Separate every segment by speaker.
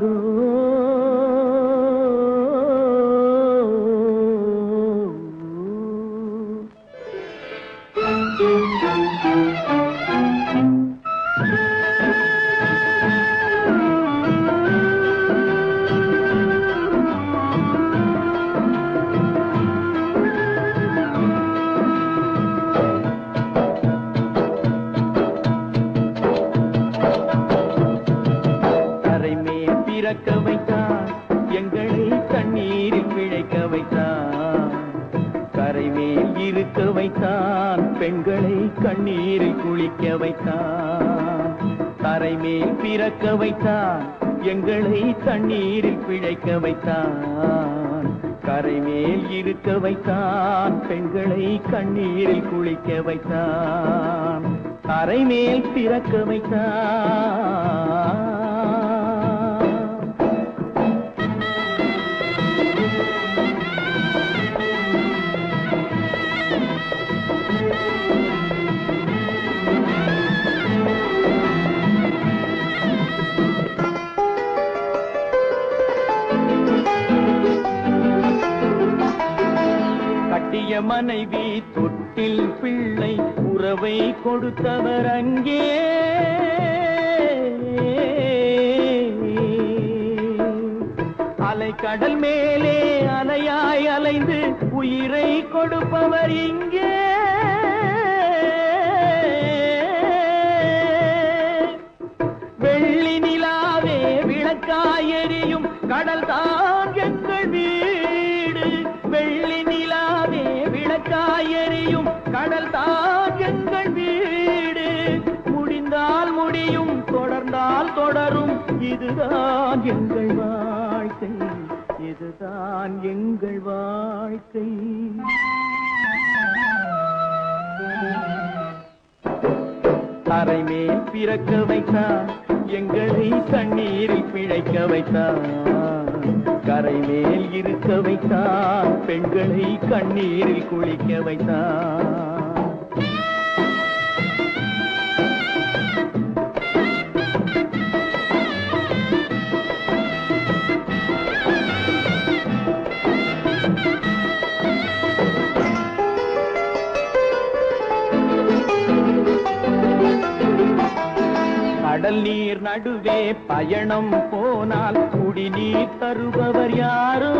Speaker 1: do பிறக்க வைத்தான் எங்களை தண்ணீரில் பிழைக்க வைத்தான் கரைமேல் இருக்க வைத்தான் பெண்களை கண்ணீரில் குளிக்க வைத்தான் கரைமேல் பிறக்க வைத்தான் எங்களை தண்ணீரில் பிழைக்க வைத்தான் கரைமேல் இருக்க வைத்தான் பெண்களை கண்ணீரில் குளிக்க வைத்தான் கரைமேல் பிறக்க வைத்தான் மனைவி தொட்டில் பிள்ளை உறவை கொடுத்தவர் அங்கே. அலை கடல் மேலே அலையாய் அலைந்து உயிரை கொடுப்பவர் இங்கே. வெள்ளி நிலாவே விளக்காய் எரியும் கடல் தான் தொடரும். இதுதான் எங்கள் வாழ்க்கை. இதுதான் எங்கள் வாழ்க்கை. தரை மேல் பிறக்க வைத்தான். எங்களை தண்ணீரில் பிழைக்க வைத்தான். கரை மேல் இருக்க வைத்தான். பெண்களை கண்ணீரில் குளிக்க வைத்தான். கடல் நீர் நடுவே பயணம் போனால் குடிநீர் தருபவர் யாரோ?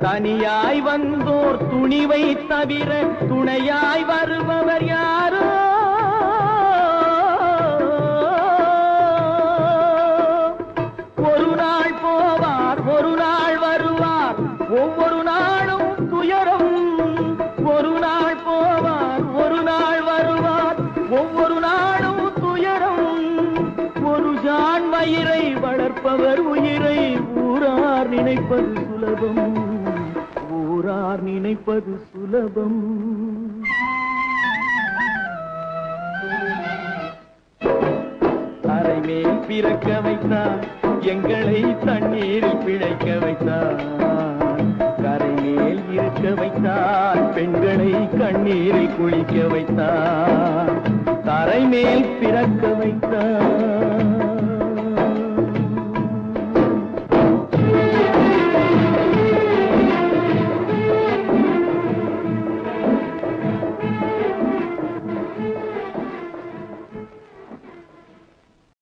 Speaker 1: தனியாய் வந்தோர் துணிவை தவிர துணையாய் வருபவர் யார்? ஜான் வயிறை வளர்ப்பவர் உயிரை. ஊரார் நினைப்பது சுலபம். ஊரார் நினைப்பது சுலபம். அரை மேல் பிறக்க வைத்தார். எங்களை தண்ணீரில் பிழைக்க வைத்தார். கரை மேல் இருக்க வைத்தார். பெண்களை கண்ணீரில் குளிக்க வைத்தார். தரை மேல் பிறக்க வைத்தார்.